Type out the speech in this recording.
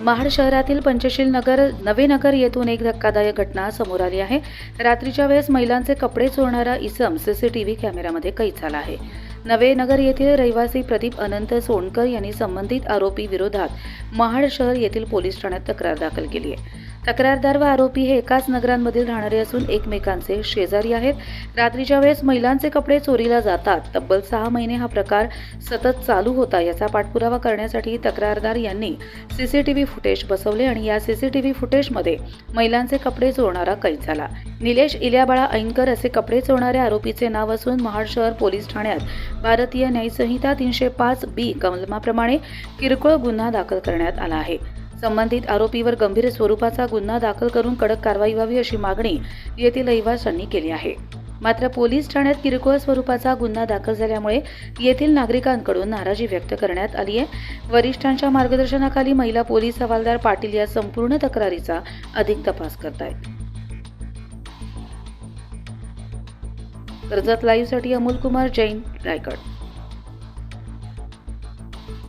महाड शहरातील पंचशील नगर नवे नगर येथून एक धक्कादायक घटना समोर आली आहे. रात्रीच्या वेळेस महिलांचे कपडे चोरणारा इसम सीसीटीव्ही कॅमेऱ्यामध्ये कैद झाला आहे. नवे नगर येथील रहिवासी प्रदीप अनंत सोनकर यांनी संबंधित आरोपी विरोधात महाड शहर येथील पोलीस ठाण्यात तक्रार दाखल केली आहे. तक्रारदार व आरोपी हे एकाच नगरांमधील राहणारे असून एकमेकांचे शेजारी आहेत. रात्रीच्या वेळेस महिलांचे कपडे चोरीला जातात. तब्बल सहा महिने हा प्रकार सतत चालू होता. याचा पाठपुरावा करण्यासाठी तक्रारदार यांनी सीसीटीव्ही फुटेज बसवले आणि या सीसीटीव्ही फुटेजमध्ये महिलांचे कपडे चोरणारा कैद झाला. निलेश इल्याबाळा ऐनकर असे कपडे चोरणाऱ्या आरोपीचे नाव असून महाड शहर पोलीस ठाण्यात भारतीय न्यायसंहिता तीनशे पाच बी कलमाप्रमाणे किरकोळ गुन्हा दाखल करण्यात आला आहे. संबंधित आरोपीवर गंभीर स्वरूपाचा गुन्हा दाखल करून कडक कारवाई व्हावी अशी मागणी येथील रहिवाशांनी केली आहे. मात्र पोलीस ठाण्यात किरकोळ स्वरूपाचा गुन्हा दाखल झाल्यामुळे येथील नागरिकांकडून नाराजी व्यक्त करण्यात आली आहे. वरिष्ठांच्या मार्गदर्शनाखाली महिला पोलीस हवालदार पाटील या संपूर्ण तक्रारीचा अधिक तपास करत आहेत कर्जत लाईव्हसाठी अमोल कुमार जैन रायगड.